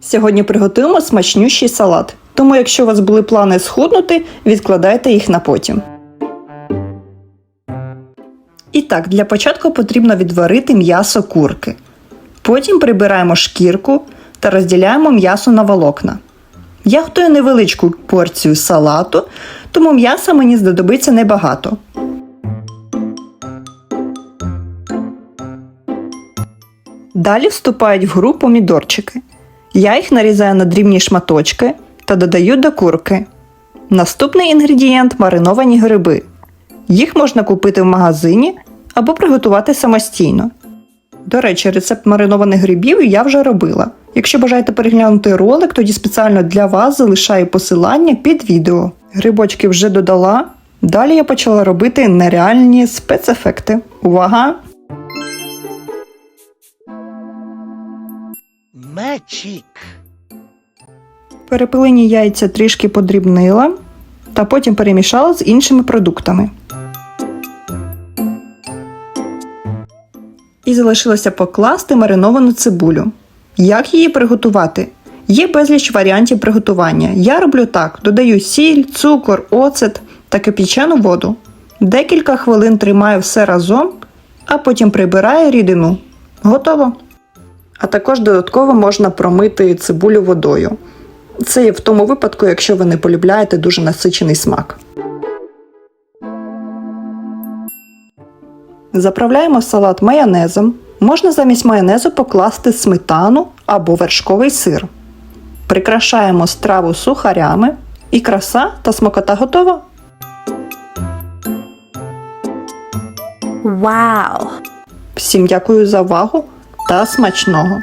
Сьогодні приготуємо смачнющий салат. Тому, якщо у вас були плани схуднути, відкладайте їх на потім. І так, для початку потрібно відварити м'ясо курки. Потім прибираємо шкірку та розділяємо м'ясо на волокна. Я готую невеличку порцію салату, тому м'яса мені знадобиться небагато. Далі вступають в гру помідорчики. Я їх нарізаю на дрібні шматочки та додаю до курки. Наступний інгредієнт мариновані гриби. Їх можна купити в магазині або приготувати самостійно. До речі, рецепт маринованих грибів я вже робила. Якщо бажаєте переглянути ролик, тоді спеціально для вас залишаю посилання під відео. Грибочки вже додала. Далі я почала робити нереальні спецефекти. Увага! Magic. Перепилені яйця трішки подрібнила та потім перемішала з іншими продуктами. І залишилося покласти мариновану цибулю. Як її приготувати? Є безліч варіантів приготування. Я роблю так: додаю сіль, цукор, оцет та кип'ячену воду. Декілька хвилин тримаю все разом, а потім прибираю рідину. Готово. А також додатково можна промити цибулю водою. Це є в тому випадку, якщо ви не полюбляєте дуже насичений смак. Заправляємо салат майонезом. Можна замість майонезу покласти сметану або вершковий сир. Прикрашаємо страву сухарями і краса та смакота готова. Wow. Всім дякую за увагу та смачного!